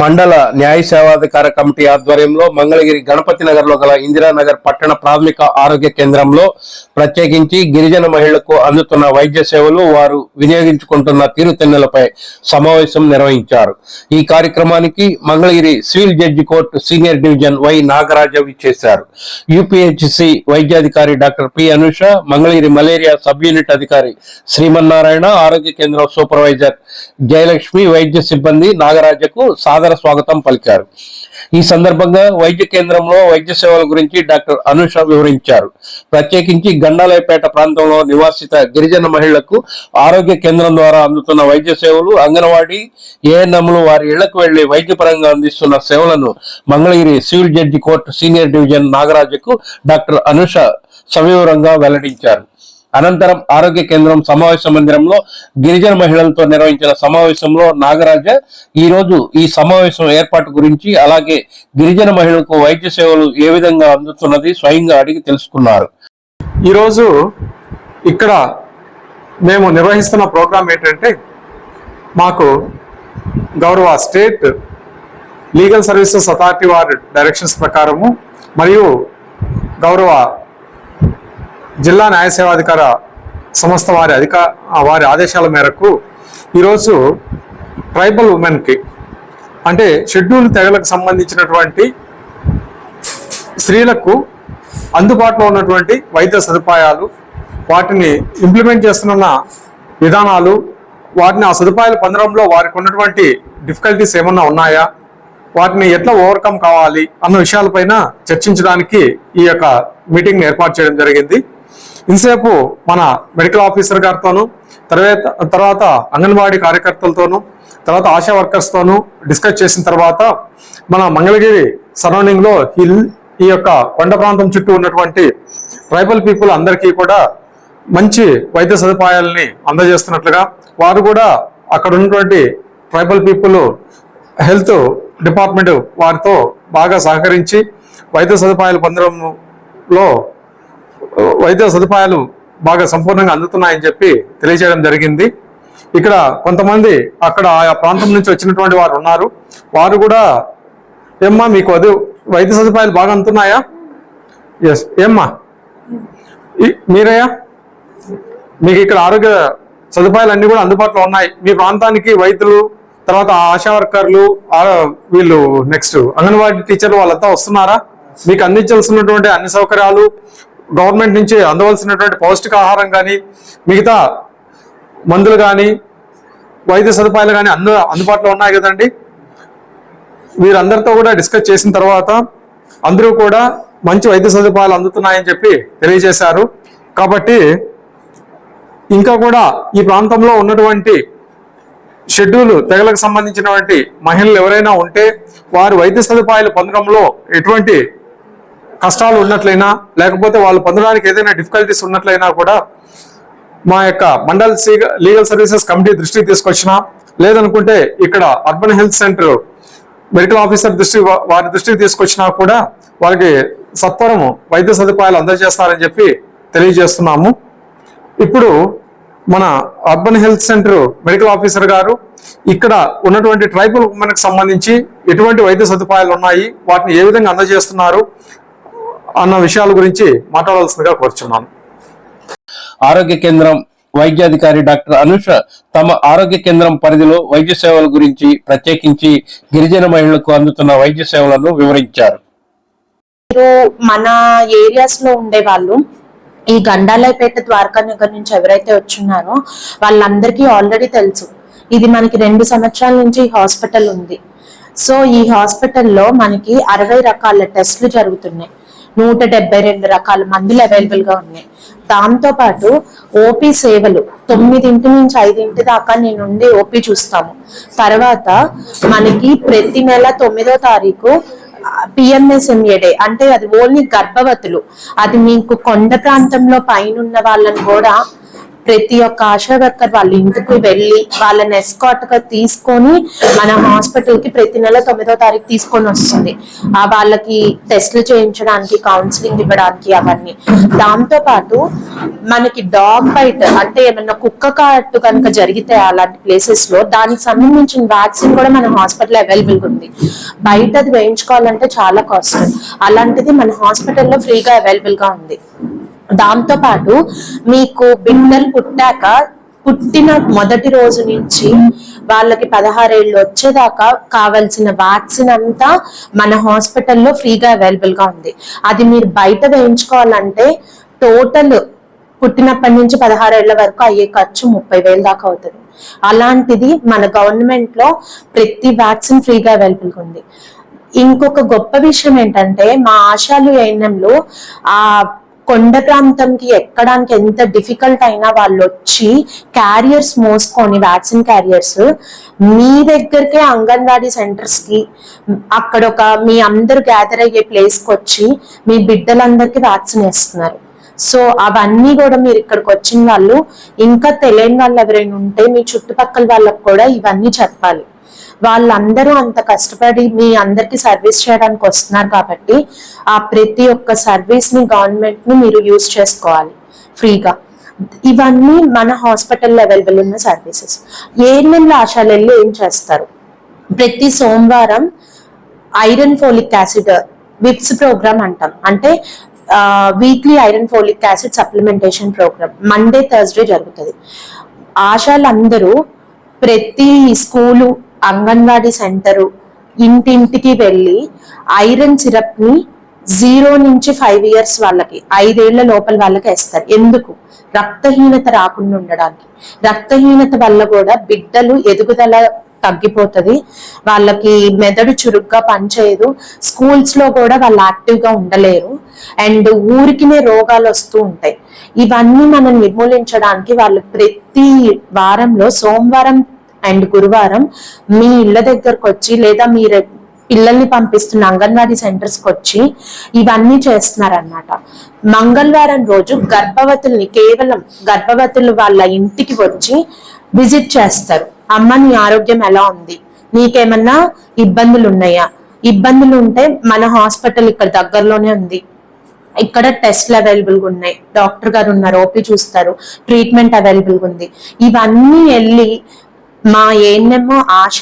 మండల న్యాయ సేవాధికార కమిటీ ఆధ్వర్యంలో మంగళగిరి గణపతి నగర్లో గల ఇందిరానగర్ పట్టణ ప్రాథమిక ఆరోగ్య కేంద్రంలో ప్రత్యేకించి గిరిజన మహిళలకు అందుతున్న వైద్య సేవలు వారు వినియోగించుకుంటున్న తీరుతెన్నులపై సమావేశం నిర్వహించారు. ఈ కార్యక్రమానికి Mangalagiri civil judge court senior division Y Nagaraja చేశారు యూపీహెచ్సి వైద్యాధికారి doctor P Anusha Mangalagiri malaria sub unit అధికారి శ్రీమన్నారాయణ ఆరోగ్య కేంద్రం సూపర్వైజర్ జయలక్ష్మి వైద్య సిబ్బంది నాగరాజకు సాదర స్వాగతం పలికారు. ఈ సందర్భంగా వైద్య కేంద్రంలో వైద్య సేవల గురించి డాక్టర్ అనుష వివరించారు. ప్రత్యేకించి గండాలయపేట ప్రాంతంలో నివాసిత గిరిజన మహిళలకు ఆరోగ్య కేంద్రం ద్వారా అందుతున్న వైద్య సేవలు అంగన్వాడీ ఏఎన్ఎంలు వారి ఇళ్ళకు వెళ్ళి వైద్యపరంగా అందిస్తున్న సేవలను Mangalagiri civil judge court senior division నాగరాజుకు doctor Anusha సవివరంగా వెల్లడించారు. అనంతరం ఆరోగ్య కేంద్రం సమావేశ మందిరంలో గిరిజన మహిళలతో నిర్వహించిన సమావేశంలో నాగరాజ ఈ రోజు ఈ సమావేశం ఏర్పాటు గురించి అలాగే గిరిజన మహిళలకు వైద్య సేవలు ఏ విధంగా అందుతున్నది స్వయంగా అడిగి తెలుసుకున్నారు. ఈరోజు ఇక్కడ మేము నిర్వహిస్తున్న ప్రోగ్రాం ఏంటంటే మాకు గౌరవ స్టేట్ లీగల్ సర్వీసెస్ అథారిటీ వారి డైరెక్షన్స్ ప్రకారము మరియు గౌరవ జిల్లా న్యాయసేవాధికార సంస్థ వారి అధిక వారి ఆదేశాల మేరకు ఈరోజు ట్రైబల్ ఉమెన్కి అంటే షెడ్యూల్ తెగలకు సంబంధించినటువంటి స్త్రీలకు అందుబాటులో ఉన్నటువంటి వైద్య సదుపాయాలు వాటిని ఇంప్లిమెంట్ చేస్తున్న విధానాలు వాటిని ఆ సదుపాయాలు పొందడంలో వారికి ఉన్నటువంటి డిఫికల్టీస్ ఏమన్నా ఉన్నాయా వాటిని ఎట్లా ఓవర్కమ్ కావాలి అన్న విషయాలపైన చర్చించడానికి ఈ యొక్క మీటింగ్ ఏర్పాటు చేయడం జరిగింది. ఇంతసేపు మన మెడికల్ ఆఫీసర్ గారితోనూ తర్వాత తర్వాత అంగన్వాడీ కార్యకర్తలతోనూ తర్వాత ఆశా వర్కర్స్తోనూ డిస్కస్ చేసిన తర్వాత మన మంగళగిరి సరౌండింగ్లో హిల్ ఈ యొక్క కొండ ప్రాంతం చుట్టూ ఉన్నటువంటి ట్రైబల్ పీపుల్ అందరికీ కూడా మంచి వైద్య సదుపాయాలని అందజేస్తున్నట్లుగా వారు కూడా అక్కడ ఉన్నటువంటి ట్రైబల్ పీపుల్ హెల్త్ డిపార్ట్మెంట్ వారితో బాగా సహకరించి వైద్య సదుపాయాలు పొందడంలో వైద్య సదుపాయాలు బాగా సంపూర్ణంగా అందుతున్నాయని చెప్పి తెలియజేయడం జరిగింది. ఇక్కడ కొంతమంది అక్కడ ఆయా ప్రాంతం నుంచి వచ్చినటువంటి వారు ఉన్నారు. వారు కూడా ఏమ్మా మీకు అది వైద్య సదుపాయాలు బాగా అందుతున్నాయా? ఎస్ ఏమ్మా మీరయ్యా మీకు ఇక్కడ ఆరోగ్య సదుపాయాలు అన్ని కూడా అందుబాటులో ఉన్నాయి. మీ ప్రాంతానికి వైద్యులు తర్వాత ఆశా వర్కర్లు వీళ్ళు నెక్స్ట్ అంగన్వాడీ టీచర్లు వాళ్ళంతా వస్తున్నారా? మీకు అందించాల్సినటువంటి అన్ని సౌకర్యాలు గవర్నమెంట్ నుంచి అందవలసినటువంటి పౌష్టికాహారం కానీ మిగతా మందులు కానీ వైద్య సదుపాయాలు కానీ అందు అందుబాటులో ఉన్నాయి కదండి. వీరందరితో కూడా డిస్కస్ చేసిన తర్వాత అందరూ కూడా మంచి వైద్య సదుపాయాలు అందుతున్నాయని చెప్పి తెలియజేశారు. కాబట్టి ఇంకా కూడా ఈ ప్రాంతంలో ఉన్నటువంటి షెడ్యూల్ తెగలకు సంబంధించినటువంటి మహిళలు ఎవరైనా ఉంటే వారు వైద్య సదుపాయాలు పొందడంలో ఎటువంటి కష్టాలు ఉన్నట్లయినా లేకపోతే వాళ్ళు పొందడానికి ఏదైనా డిఫికల్టీస్ ఉన్నట్లయినా కూడా మా యొక్క మండల్ సీ- లీగల్ సర్వీసెస్ కమిటీ దృష్టికి తీసుకొచ్చినా లేదనుకుంటే ఇక్కడ urban health centre medical officer దృష్టి వారి దృష్టికి తీసుకొచ్చినా కూడా వారికి సత్వరము వైద్య సదుపాయాలు అందజేస్తారని చెప్పి తెలియజేస్తున్నాము. ఇప్పుడు మన urban health centre medical officer గారు ఇక్కడ ఉన్నటువంటి ట్రైబల్ ఉమెన్కి సంబంధించి ఎటువంటి వైద్య సదుపాయాలు ఉన్నాయి వాటిని ఏ విధంగా అందజేస్తున్నారు అన్న విషయాల గురించి మాట్లాడాల్సిందిగా కోరుచున్నాను. ఆరోగ్య కేంద్రం వైద్యాధికారి డాక్టర్ అనుష తమ ఆరోగ్య కేంద్రం పరిధిలో వైద్య సేవల గురించి ప్రత్యేకించి గిరిజన మహిళలకు అందుతున్న వైద్య సేవలను వివరించారు. మీరు మన ఏరియాస్లో ఉండే వాళ్ళు ఈ గండాలయపేట ద్వారకా నగర్ నుంచి ఎవరైతే వచ్చున్నారో వాళ్ళందరికీ ఆల్రెడీ తెలుసు. ఇది మనకి రెండు సంవత్సరాల నుంచి హాస్పిటల్ ఉంది. సో ఈ హాస్పిటల్లో మనకి అరవై రకాల టెస్ట్లు జరుగుతున్నాయి. నూట డెబ్బై రెండు రకాల మందులు అవైలబుల్గా ఉన్నాయి. దాంతో పాటు ఓపీ సేవలు తొమ్మిదింటి నుంచి ఐదింటి దాకా నేను ఉండి ఓపీ చూస్తాము. తర్వాత మనకి ప్రతి నెల తొమ్మిదో తారీఖు పిఎంఎస్ఎంఏ డే అంటే అది ఓన్లీ గర్భవతులు. అది మీకు కొండ ప్రాంతంలో పైన ఉన్న వాళ్ళని కూడా ప్రతి ఒక్క ఆశా వర్కర్ వాళ్ళ ఇంటికి వెళ్ళి వాళ్ళని ఎస్కాట్గా తీసుకొని మన హాస్పిటల్కి ప్రతి నెల తొమ్మిదో తారీఖు తీసుకొని వస్తుంది. ఆ వాళ్ళకి టెస్ట్లు చేయించడానికి కౌన్సిలింగ్ ఇవ్వడానికి అవన్నీ. దాంతో పాటు మనకి డాగ్ బైట్ అంటే ఏమన్నా కుక్క కాటు కనుక జరిగితే అలాంటి ప్లేసెస్లో దానికి సంబంధించిన వ్యాక్సిన్ కూడా మన హాస్పిటల్ అవైలబుల్ ఉంది. బయట అది వేయించుకోవాలంటే చాలా కాస్ట్ అలాంటిది మన హాస్పిటల్లో ఫ్రీగా అవైలబుల్గా ఉంది. దాంతో పాటు మీకు బిడ్డలు పుట్టాక పుట్టిన మొదటి రోజు నుంచి వాళ్ళకి పదహారేళ్ళు వచ్చేదాకా కావాల్సిన వ్యాక్సిన్ అంతా మన హాస్పిటల్లో ఫ్రీగా అవైలబుల్గా ఉంది. అది మీరు బయట వేయించుకోవాలంటే టోటల్ పుట్టినప్పటి నుంచి పదహారేళ్ళ వరకు అయ్యే ఖర్చు ముప్పై వేలు దాకా అవుతుంది. అలాంటిది మన గవర్నమెంట్లో ప్రతి వ్యాక్సిన్ ఫ్రీగా అవైలబుల్ ఉంది. ఇంకొక గొప్ప విషయం ఏంటంటే మా ఆశాలు ఏఎన్ఎంలో ఆ కొండ ప్రాంతంకి ఎక్కడానికి ఎంత డిఫికల్ట్ అయినా వాళ్ళు వచ్చి క్యారియర్స్ మోసుకొని వ్యాక్సిన్ క్యారియర్స్ మీ దగ్గరకే అంగన్వాడీ సెంటర్స్కి అక్కడ ఒక మీ అందరు గ్యాదర్ అయ్యే ప్లేస్కి వచ్చి మీ బిడ్డలందరికీ వ్యాక్సిన్ వేస్తున్నారు. సో అవన్నీ కూడా మీరు ఇక్కడికి వచ్చిన వాళ్ళు ఇంకా తెలియని వాళ్ళు ఎవరైనా ఉంటే మీ చుట్టుపక్కల వాళ్ళకు కూడా ఇవన్నీ చెప్పాలి. వాళ్ళందరూ అంత కష్టపడి మీ అందరికి సర్వీస్ చేయడానికి వస్తున్నారు కాబట్టి ఆ ప్రతి ఒక్క సర్వీస్ని గవర్నమెంట్ని మీరు యూజ్ చేసుకోవాలి ఫ్రీగా ఇవన్నీ మన హాస్పిటల్లో అవైలబుల్ ఉన్న సర్వీసెస్ ఏఎన్ఎంల ఆశాలు వెళ్ళి ఏం చేస్తారు? ప్రతి సోమవారం ఐరన్ ఫోలిక్ యాసిడ్ విప్స్ ప్రోగ్రామ్ అంటాం. అంటే weekly iron folic acid supplementation program Monday Thursday జరుగుతుంది. ఆశాలందరూ ప్రతి స్కూలు అంగన్వాడీ సెంటరు ఇంటింటికి వెళ్ళి ఐరన్ సిరప్ని జీరో నుంచి ఫైవ్ ఇయర్స్ వాళ్ళకి ఐదేళ్ళ లోపల వాళ్ళకి వేస్తారు. ఎందుకు? రక్తహీనత రాకుండా ఉండడానికి. రక్తహీనత వల్ల కూడా బిడ్డలు ఎదుగుదల తగ్గిపోతది. వాళ్ళకి మెదడు చురుగ్గా పనిచేయదు. స్కూల్స్లో కూడా వాళ్ళు యాక్టివ్గా ఉండలేరు. అండ్ ఊరికినే రోగాలు వస్తూ ఉంటాయి. ఇవన్నీ మనం నిర్మూలించడానికి వాళ్ళు ప్రతి వారంలో సోమవారం అండ్ గురువారం మీ ఇళ్ళ దగ్గరకు వచ్చి లేదా మీరు పిల్లల్ని పంపిస్తున్న అంగన్వాడీ సెంటర్స్కి వచ్చి ఇవన్నీ చేస్తున్నారన్నమాట. మంగళవారం రోజు గర్భవతుల్ని కేవలం గర్భవతులు వాళ్ళ ఇంటికి వచ్చి విజిట్ చేస్తారు. అమ్మ నీ ఆరోగ్యం ఎలా ఉంది? నీకేమన్నా ఇబ్బందులు ఉన్నాయా ఇబ్బందులు ఉంటే మన హాస్పిటల్ ఇక్కడ దగ్గరలోనే ఉంది. ఇక్కడ టెస్ట్లు అవైలబుల్గా ఉన్నాయి. డాక్టర్ గారు ఉన్నారు ఓపీ చూస్తారు ట్రీట్మెంట్ అవైలబుల్గా ఉంది. ఇవన్నీ వెళ్ళి మా ఏఎన్ఎంఓ ఆశ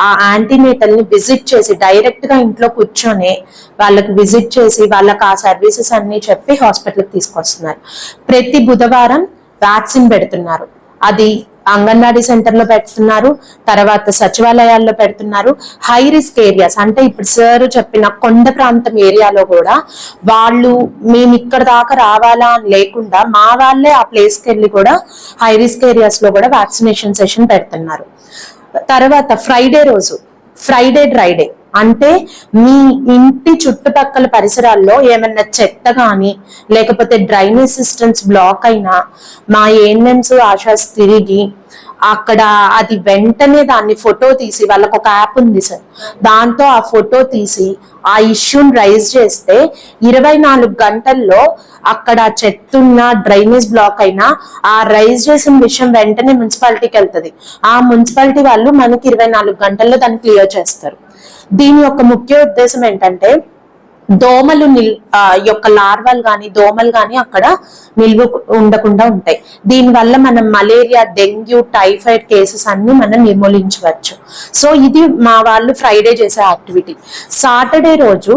ఆ యాంటీనేటల్ని విజిట్ చేసి డైరెక్ట్గా ఇంట్లో కూర్చొని వాళ్ళకి విజిట్ చేసి వాళ్ళకి ఆ సర్వీసెస్ అన్ని చెప్పి హాస్పిటల్కి తీసుకొస్తున్నారు. ప్రతి బుధవారం వ్యాక్సిన్ పెడుతున్నారు. అది అంగన్వాడీ సెంటర్లో పెడుతున్నారు తర్వాత సచివాలయాల్లో పెడుతున్నారు. హై రిస్క్ ఏరియాస్ అంటే ఇప్పుడు సార్ చెప్పిన కొండ ప్రాంతం ఏరియాలో కూడా వాళ్ళు మేము ఇక్కడ దాకా రావాలా అని లేకుండా మా వాళ్ళే ఆ ప్లేస్కి వెళ్ళి కూడా హై రిస్క్ ఏరియాస్లో కూడా వ్యాక్సినేషన్ సెషన్ పెడుతున్నారు. తర్వాత ఫ్రైడే రోజు ఫ్రైడే డ్రైడే అంటే మీ ఇంటి చుట్టుపక్కల పరిసరాల్లో ఏమన్నా చెత్త కానీ లేకపోతే డ్రైనేజ్ సిస్టమ్స్ బ్లాక్ అయినా మా ఏఎన్ఎంస్ ఆశాస్ తిరిగి అక్కడ అది వెంటనే దాన్ని ఫోటో తీసి వాళ్ళకు ఒక యాప్ ఉంది సార్. దాంతో ఆ ఫోటో తీసి ఆ ఇష్యూని రైజ్ చేస్తే ఇరవై నాలుగు గంటల్లో అక్కడ చెత్తున్న డ్రైనేజ్ బ్లాక్ అయినా ఆ రైజ్ చేసిన విషయం వెంటనే మున్సిపాలిటీకి వెళ్తుంది. ఆ మున్సిపాలిటీ వాళ్ళు మనకి ఇరవై నాలుగు గంటల్లో దాన్ని క్లియర్ చేస్తారు. దీని యొక్క ముఖ్య ఉద్దేశం ఏంటంటే దోమలు నిల్ యొక్క లార్వాలు కానీ దోమలు కానీ అక్కడ నిల్వ ఉండకుండా ఉంటాయి. దీనివల్ల మనం మలేరియా డెంగ్యూ టైఫాయిడ్ కేసెస్ అన్ని మనం నిర్మూలించవచ్చు. సో ఇది మా వాళ్ళు ఫ్రైడే చేసే యాక్టివిటీ. సాటర్డే రోజు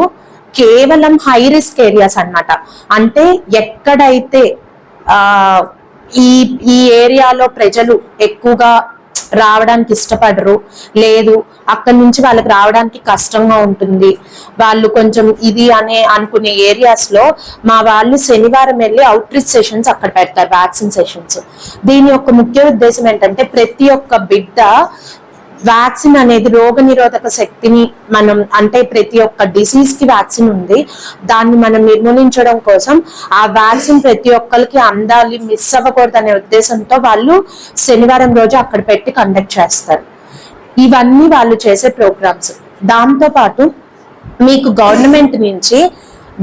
కేవలం హై రిస్క్ ఏరియాస్ అన్నమాట. అంటే ఎక్కడైతే ఈ ఈ ఏరియాలో ప్రజలు ఎక్కువగా రావడానికి ఇష్టపడరు. లేదు అక్కడి నుంచి వాళ్ళకి రావడానికి కష్టంగా ఉంటుంది. వాళ్ళు కొంచెం ఇది అనే అనుకునే ఏరియాస్లో మా వాళ్ళు శనివారం వెళ్ళి అవుట్ రీచ్ సెషన్స్ అక్కడ పెడతారు వ్యాక్సిన్ సెషన్స్ దీని యొక్క ముఖ్య ఉద్దేశం ఏంటంటే ప్రతి ఒక్క బిడ్డ వ్యాక్సిన్ అనేది రోగ నిరోధక శక్తిని మనం అంటే ప్రతి ఒక్క డిసీజ్కి వ్యాక్సిన్ ఉంది. దాన్ని మనం నిర్మూలించడం కోసం ఆ వ్యాక్సిన్ ప్రతి ఒక్కరికి అందాలి మిస్ అవ్వకూడదు అనే ఉద్దేశంతో వాళ్ళు శనివారం రోజు అక్కడ పెట్టి కండక్ట్ చేస్తారు. ఇవన్నీ వాళ్ళు చేసే ప్రోగ్రామ్స్ దాంతో పాటు మీకు గవర్నమెంట్ నుంచి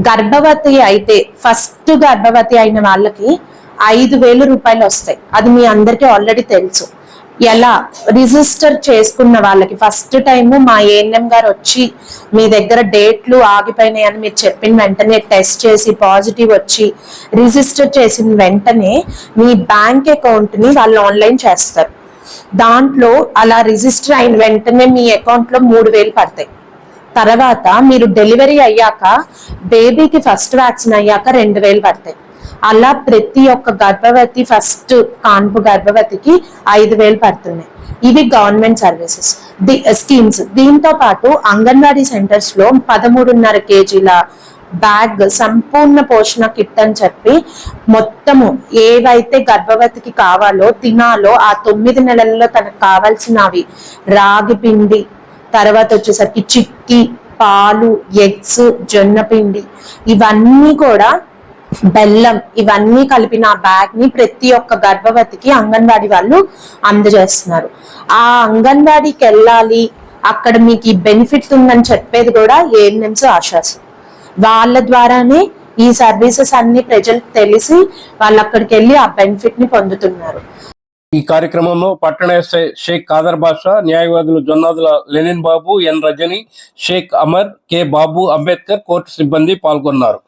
గర్భవతి అయితే ఫస్ట్ గర్భవతి అయిన వాళ్ళకి ఐదు వేలు రూపాయలు వస్తాయి. అది మీ అందరికీ ఆల్రెడీ తెలుసు. ఎలా రిజిస్టర్ చేసుకున్న వాళ్ళకి? ఫస్ట్ టైము మా ఏఎన్ఎం గారు వచ్చి మీ దగ్గర డేట్లు ఆగిపోయినాయి అని మీరు చెప్పిన వెంటనే టెస్ట్ చేసి పాజిటివ్ వచ్చి రిజిస్టర్ చేసిన వెంటనే మీ బ్యాంక్ అకౌంట్ని వాళ్ళు ఆన్లైన్ చేస్తారు. దాంట్లో అలా రిజిస్టర్ అయిన వెంటనే మీ అకౌంట్లో మూడు వేలు పడతాయి. తర్వాత మీరు డెలివరీ అయ్యాక బేబీకి ఫస్ట్ వ్యాక్సిన్ అయ్యాక రెండు వేలు పడతాయి. అలా ప్రతి ఒక్క గర్భవతి ఫస్ట్ కాన్పు గర్భవతికి ఐదు వేలు పడుతున్నాయి ఇవి government services. The uh, schemes. దీంతో పాటు అంగన్వాడీ సెంటర్స్లో పదమూడున్నర కేజీల బ్యాగ్ సంపూర్ణ పోషణ కిట్ అని చెప్పి మొత్తము ఏవైతే గర్భవతికి కావాలో తినాలో ఆ తొమ్మిది నెలల్లో తనకు కావాల్సినవి రాగి పిండి తర్వాత వచ్చేసరికి చిక్కి పాలు ఎగ్స్ జొన్న పిండి ఇవన్నీ కూడా బెల్లం ఇవన్నీ కలిపిన ఆ బ్యాగ్ని ప్రతి ఒక్క గర్భవతికి అంగన్వాడి వాళ్ళు అందజేస్తున్నారు. ఆ అంగన్వాడికి వెళ్ళాలి అక్కడ మీకు ఈ బెనిఫిట్ ఉందని చెప్పేది కూడా ఏఎన్ఎంస్ ఆశాస్. వాళ్ళ ద్వారానే ఈ సర్వీసెస్ అన్ని ప్రజలకు తెలిసి వాళ్ళు అక్కడికి వెళ్ళి ఆ బెనిఫిట్ని పొందుతున్నారు. ఈ కార్యక్రమంలో పట్టణ ఎస్ఐ షేక్ కాదర్ బాషా న్యాయవాదులు Jonnadula Lenin Babu N Rajani Sheikh Amar K Babu Ambedkar court సిబ్బంది పాల్గొన్నారు.